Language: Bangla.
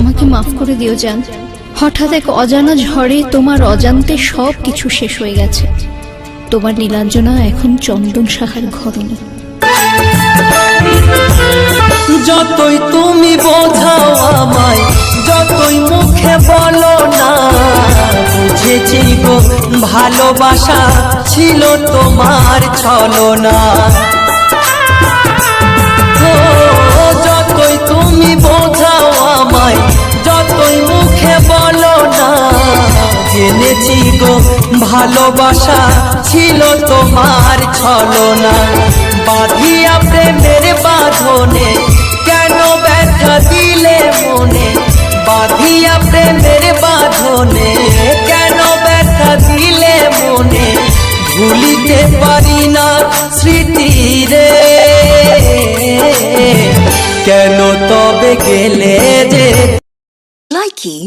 আমাকে মাফ করে দিও যান হঠাৎ এক অজানা ঝড়ে তোমার অজান্তে সব কিছু শেষ হয়ে গেছে। তোমার নীলাঞ্জনা এখন চন্দন শাখার ঘরণী। যতই তুমি বোঝাও আমায়, যতই মুখে বলো না, বুঝেছি গো, ভালোবাসা ছিল তোমার ছলনা। জেনেছি গো, ভালোবাসা ছিল তোমার ছলনা। বাঁধিয়া প্রেমের বাঁধনে কেন ব্যথা দিলে মনে? বাঁধিয়া প্রেমের বাঁধনে কেন ব্যথা দিলে মনে? ভুলিতে পারি না স্মৃতি রে। কেন তবে গেলে যে Likey